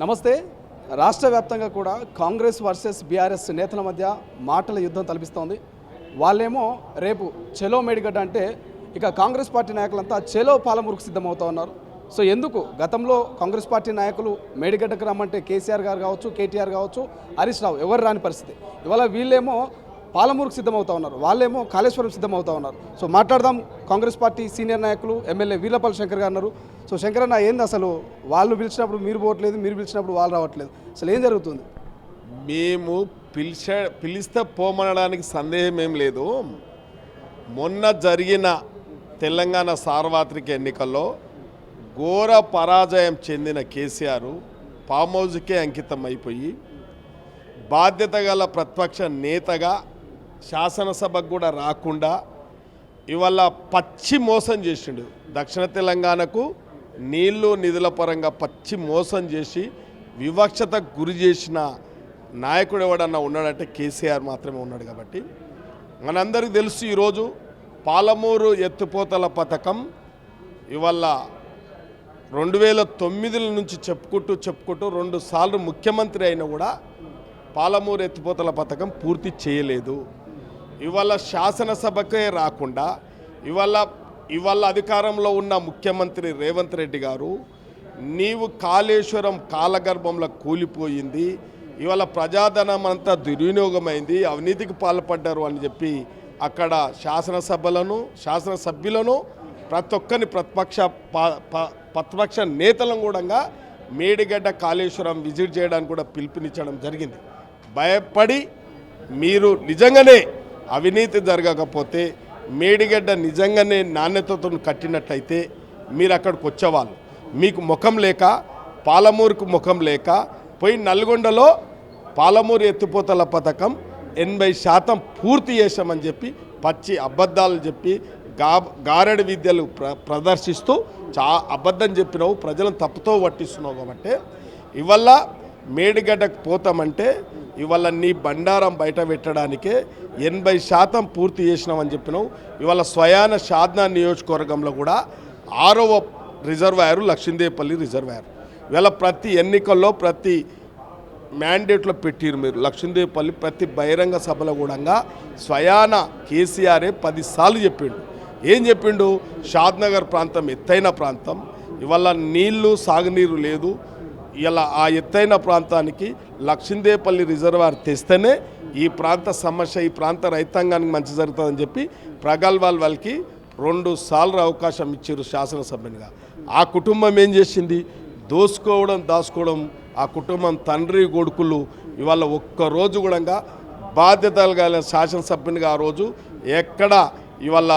నమస్తే. రాష్ట్ర వ్యాప్తంగా కూడా కాంగ్రెస్ వర్సెస్ బీఆర్ఎస్ నేతల మధ్య మాటల యుద్ధం తలపిస్తోంది. వాళ్ళేమో రేపు చెలో మేడిగడ్డ అంటే ఇక కాంగ్రెస్ పార్టీ నాయకులంతా చెలో పాలమూరుకు సిద్ధమవుతా ఉన్నారు. సో ఎందుకు? గతంలో కాంగ్రెస్ పార్టీ నాయకులు మేడిగడ్డకు రమ్మంటే కేసీఆర్ గారు కావచ్చు కేటీఆర్ కావచ్చు హరీష్ రావు ఎవరు రాని పరిస్థితి. ఇవాళ వీళ్ళేమో పాలమూరుకు సిద్ధమవుతా ఉన్నారు. వాళ్ళేమో కాళేశ్వరం సిద్ధమవుతా ఉన్నారు. సో మాట్లాడదాం. కాంగ్రెస్ పార్టీ సీనియర్ నాయకులు ఎమ్మెల్యే వీర్లపల్లి శంకర్ గారు అన్నారు సో శంకర్ అన్న ఏంది అసలు వాళ్ళు పిలిచినప్పుడు మీరు పోవట్లేదు మీరు పిలిచినప్పుడు వాళ్ళు రావట్లేదు. అసలు ఏం జరుగుతుంది? మేము పిలిచ పిలిస్తే పోమనడానికి సందేహం ఏం లేదు. మొన్న జరిగిన తెలంగాణ సార్వత్రిక ఎన్నికల్లో ఘోర పరాజయం చెందిన కేసీఆర్ ఫామ్ అంకితం అయిపోయి బాధ్యత గల ప్రతిపక్ష నేతగా శాసనసభకు కూడా రాకుండా ఇవాళ పచ్చి మోసం చేసిండు. దక్షిణ తెలంగాణకు నీళ్ళు నిధుల పరంగా పచ్చి మోసం చేసి వివక్షతకు గురి చేసిన నాయకుడు ఎవడన్నా ఉన్నాడంటే కేసీఆర్ మాత్రమే ఉన్నాడు కాబట్టి. మనందరికీ తెలుసు ఈరోజు పాలమూరు ఎత్తిపోతల పథకం ఇవాళ రెండు వేల తొమ్మిదిల నుంచి చెప్పుకుంటూ చెప్పుకుంటూ రెండు సార్లు ముఖ్యమంత్రి అయినా కూడా పాలమూరు ఎత్తిపోతల పథకం పూర్తి చేయలేదు. ఇవాళ శాసనసభకే రాకుండా ఇవాళ ఇవాళ అధికారంలో ఉన్న ముఖ్యమంత్రి రేవంత్ రెడ్డి గారు నీవు కాళేశ్వరం కాలగర్భంలో కూలిపోయింది ఇవాళ ప్రజాధనం అంతా దుర్వినియోగమైంది అవినీతికి పాల్పడ్డారు అని చెప్పి అక్కడ శాసనసభలను శాసనసభ్యులను ప్రతి ఒక్కరిని ప్రతిపక్ష ప- ప- ప్రతిపక్ష నేతలను కూడా మేడిగడ్డ కాళేశ్వరం విజిట్ చేయడానికి కూడా పిలుపునిచ్చడం జరిగింది. భయపడి మీరు నిజంగానే అవినీతి జరగకపోతే మేడిగడ్డ నిజంగానే నాణ్యతతో కట్టినట్లయితే మీరు అక్కడికి వచ్చేవాళ్ళు. మీకు ముఖం లేక పాలమూరుకు ముఖం లేక పోయి నల్గొండలో పాలమూరు ఎత్తిపోతల పథకం ఎనభై శాతం పూర్తి చేశామని చెప్పి పచ్చి అబద్ధాలు చెప్పి గా గారడి విద్యలు ప్ర ప్రదర్శిస్తూ చా అబద్ధం చెప్పినావు ప్రజలను తప్పుతో పట్టిస్తున్నావు కాబట్టి ఇవల్ల మేడిగడ్డకు పోతామంటే ఇవాళ నీ బండారం బయట పెట్టడానికే ఎనభై శాతం పూర్తి చేసినామని చెప్పినావు. ఇవాళ స్వయాన షాద్నా నియోజకవర్గంలో కూడా ఆరవ రిజర్వాయరు లక్ష్మీదేపల్లి రిజర్వాయర్. ఇవాళ ప్రతి ఎన్నికల్లో ప్రతి మ్యాండేట్లో పెట్టిరు మీరు. లక్ష్మీదేవిపల్లి ప్రతి బహిరంగ సభలో కూడా స్వయాన కేసీఆరే పదిసార్లు చెప్పిండు. ఏం చెప్పిండు? షాద్నగర్ ప్రాంతం ఎత్తైన ప్రాంతం. ఇవాళ నీళ్ళు సాగునీరు లేదు. ఇలా ఆ ఎత్తైన ప్రాంతానికి లక్ష్మీదేపల్లి రిజర్వాయర్ తెస్తేనే ఈ ప్రాంత సమస్య ఈ ప్రాంత రైతాంగానికి మంచి జరుగుతుందని చెప్పి ప్రగల్వాల్ వాళ్ళకి రెండు సార్లు అవకాశం ఇచ్చారు శాసనసభ్యునిగా. ఆ కుటుంబం ఏం చేసింది? దోసుకోవడం దాచుకోవడం ఆ కుటుంబం తండ్రి కొడుకులు ఇవాళ ఒక్కరోజు కూడా బాధ్యతలు కలిగిన శాసనసభ్యునిగా ఆ రోజు ఎక్కడ ఇవాళ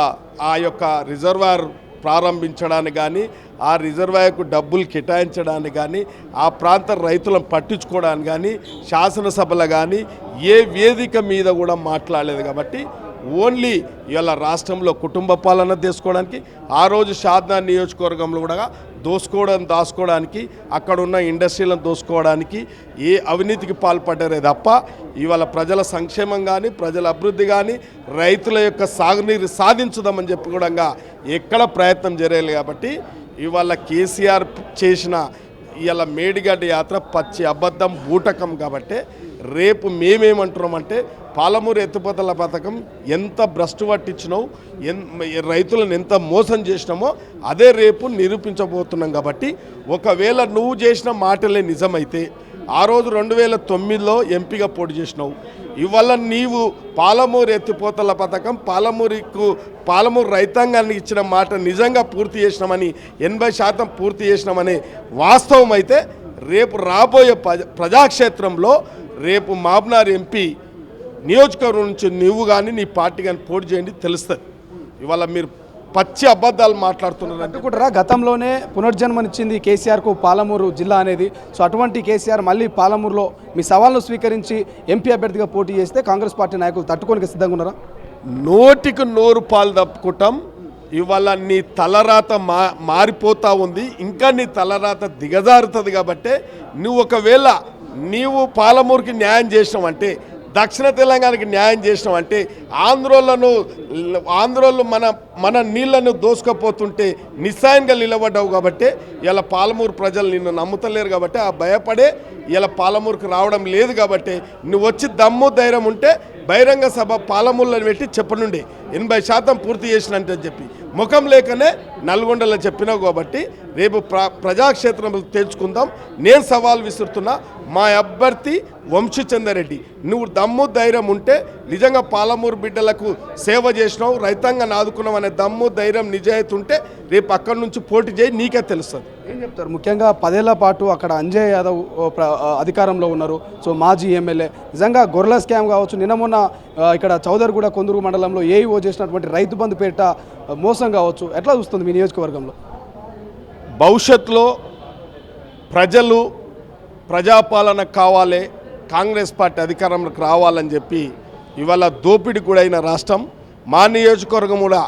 ఆ యొక్క రిజర్వాయర్ ప్రారంభించడానికి కానీ ఆ రిజర్వాయర్కు డబ్బులు కేటాయించడానికి కానీ ఆ ప్రాంత రైతులను పట్టించుకోవడానికి కానీ శాసనసభలో కానీ ఏ వేదిక మీద కూడా మాట్లాడలేదు కాబట్టి ఓన్లీ ఇవాళ రాష్ట్రంలో కుటుంబ పాలన తీసుకోవడానికి ఆ రోజు షాద్నా నియోజకవర్గంలో కూడా దోసుకోవడం దాచుకోవడానికి అక్కడ ఉన్న ఇండస్ట్రీలను దోసుకోవడానికి ఏ అవినీతికి పాల్పడ్డారే తప్ప ఇవాళ ప్రజల సంక్షేమం కానీ ప్రజల అభివృద్ధి కానీ రైతుల యొక్క సాగునీరు సాధించుదామని చెప్పి కూడా ఎక్కడ ప్రయత్నం జరగాలి కాబట్టి ఇవాళ కేసీఆర్ చేసిన ఇవాళ మేడిగడ్డ యాత్ర పచ్చి అబద్ధం బూటకం కాబట్టి రేపు మేమేమంటున్నామంటే పాలమూరు ఎత్తిపోతల పథకం ఎంత భ్రష్టు పట్టించినావు ఎన్ రైతులను ఎంత మోసం చేసినామో అదే రేపు నిరూపించబోతున్నాం కాబట్టి ఒకవేళ నువ్వు చేసిన మాటలే నిజమైతే ఆ రోజు రెండు వేల తొమ్మిదిలో ఎంపీగా పోటీ చేసినావు. ఇవాళ నీవు పాలమూరు ఎత్తిపోతల పథకం పాలమూరుకు పాలమూరు రైతాంగానికి ఇచ్చిన మాట నిజంగా పూర్తి చేసినామని ఎనభై శాతం పూర్తి చేసినామనే వాస్తవం అయితే రేపు రాబోయే ప్రజ ప్రజాక్షేత్రంలో రేపు మాబ్నార్ ఎంపీ నియోజకవర్గం నుంచి నువ్వు కానీ నీ పార్టీ కానీ పోటీ చేయండి తెలుస్తుంది. ఇవాళ మీరు పచ్చి అబద్ధాలు మాట్లాడుతున్నారంటే అనుకుంటారా గతంలోనే పునర్జన్మనిచ్చింది కేసీఆర్కు పాలమూరు జిల్లా అనేది. సో అటువంటి కేసీఆర్ మళ్ళీ పాలమూరులో మీ సవాల్ను స్వీకరించి ఎంపీ అభ్యర్థిగా పోటీ చేస్తే కాంగ్రెస్ పార్టీ నాయకులు తట్టుకోనికి సిద్ధంగా ఉన్నారా? నోటికి నోరు పాలు తప్పుకుంటాం. ఇవాళ నీ తలరాత మా మారిపోతా ఉంది. ఇంకా నీ తలరాత దిగజారుతుంది కాబట్టి నువ్వు ఒకవేళ నీవు పాలమూరుకి న్యాయం చేసినావంటే దక్షిణ తెలంగాణకి న్యాయం చేసినామంటే ఆంధ్రోళ్ళను ఆంధ్రోళ్ళను ఆంధ్రోళ్ళు మన మన నీళ్ళను దోసుకపోతుంటే నిస్సాయంగా నిలబడ్డావు కాబట్టి ఇలా పాలమూరు ప్రజలు నిన్ను నమ్ముతలేరు కాబట్టి ఆ భయపడే ఇలా పాలమూరుకు రావడం లేదు కాబట్టి నువ్వు వచ్చి దమ్ము ధైర్యం ఉంటే బహిరంగ సభ పాలమూరులను పెట్టి చెప్పనుండి. ఎనభై శాతం పూర్తి చేసినట్టు అని చెప్పి. ముఖం లేకనే నల్గొండలో చెప్పినావు కాబట్టి రేపు ప్ర ప్రజాక్షేత్రంలో తెచ్చుకుందాం నేను సవాల్ విసురుతున్నా మా అభ్యర్థి వంశీచందరెడ్డి నువ్వు దమ్ము ధైర్యం ఉంటే నిజంగా పాలమూరు బిడ్డలకు సేవ చేసినావు రైతాంగాన్ని ఆదుకున్నావు అనే దమ్ము ధైర్యం నిజాయితీ ఉంటే రేపు అక్కడి నుంచి పోటీ చేయి నీకే తెలుస్తుంది. ఏం చెప్తారు? ముఖ్యంగా పదేళ్ళ పాటు అక్కడ అంజయ్ యాదవ్ అధికారంలో ఉన్నారు. సో మాజీ ఎమ్మెల్యే. నిజంగా గొర్రెల స్కామ్ కావచ్చు. నిన్న మొన్న ఇక్కడ చౌదరిగూడ కొందరు మండలంలో ఏఈఓ చేసినటువంటి రైతు బంధు పేరిట మోసం కావచ్చు. ఎట్లా చూస్తుంది మీ నియోజకవర్గంలో? భవిష్యత్తులో ప్రజలు ప్రజాపాలన కావాలి కాంగ్రెస్ పార్టీ అధికారంలోకి రావాలని చెప్పి ఇవాళ దోపిడి గురైన రాష్ట్రం మా నియోజకవర్గం కూడా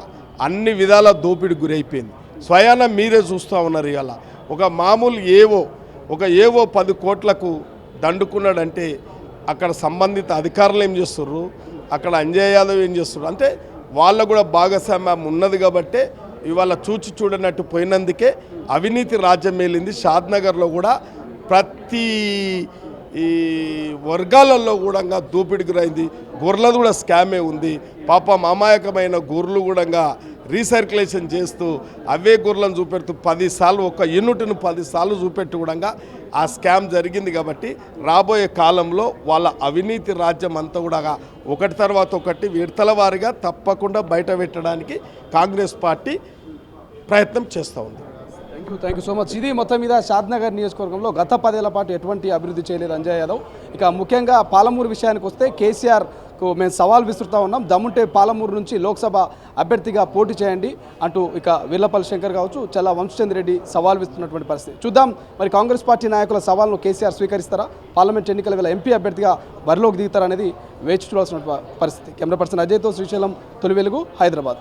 అన్ని విధాల దోపిడి గురైపోయింది. స్వయాన మీరే చూస్తూ ఉన్నారు ఇవాళ. ఒక మామూలు ఏవో ఒక ఏవో పది కోట్లకు దండుకున్నాడంటే అక్కడ సంబంధిత అధికారులు ఏం చేస్తుర్రు? అక్కడ అంజయ్ యాదవ్ ఏం చేస్తుర్రు? అంటే వాళ్ళకు కూడా భాగస్వామ్యం ఉన్నది కాబట్టే ఇవాళ చూచి చూడనట్టు పోయినందుకే అవినీతి రాజ్యం మేలింది. షాద్నగర్లో కూడా ప్రతి ఈ వర్గాలలో కూడా దోపిడి గురైంది. గొర్రెలది కూడా స్కామే ఉంది. పాపం అమాయకమైన గొర్రెలు కూడా రీసర్క్యులేషన్ చేస్తూ అవే గుర్రలను చూపెడుతూ పదిసార్లు ఒక యూనిట్ను పదిసార్లు చూపెట్టి కూడా ఆ స్కామ్ జరిగింది కాబట్టి రాబోయే కాలంలో వాళ్ళ అవినీతి రాజ్యం అంతా కూడా ఒకటి తర్వాత ఒకటి విడతల వారిగా తప్పకుండా బయట పెట్టడానికి కాంగ్రెస్ పార్టీ ప్రయత్నం చేస్తూ ఉంది. Thank you thank you so much ఇది మొత్తం మీద షాద్నగర్ నియోజకవర్గంలో గత పదేళ్ళ పాటు ఎటువంటి అభివృద్ధి చేయలేదు అంజయ్ యాదవ్. ఇక ముఖ్యంగా పాలమూరు విషయానికి వస్తే కేసీఆర్ మేము సవాల్ విసురుతా ఉన్నాం. దమ్ముంటే పాలమూరు నుంచి లోక్సభ అభ్యర్థిగా పోటీ చేయండి అంటూ ఇక వీర్లపల్లి శంకర్ కావచ్చు చల్ల వంశచంద్ర రెడ్డి సవాల్ విస్తున్నటువంటి పరిస్థితి. చూద్దాం మరి కాంగ్రెస్ పార్టీ నాయకుల సవాల్ను కేసీఆర్ స్వీకరిస్తారా? పార్లమెంట్ ఎన్నికల వేళ ఎంపీ అభ్యర్థిగా బరిలోకి దిగుతారనేది వేచి చూడాల్సిన పరిస్థితి. కెమెరా పర్సన్ అజయ్తో శ్రీశైలం తొలి వెలుగు హైదరాబాద్.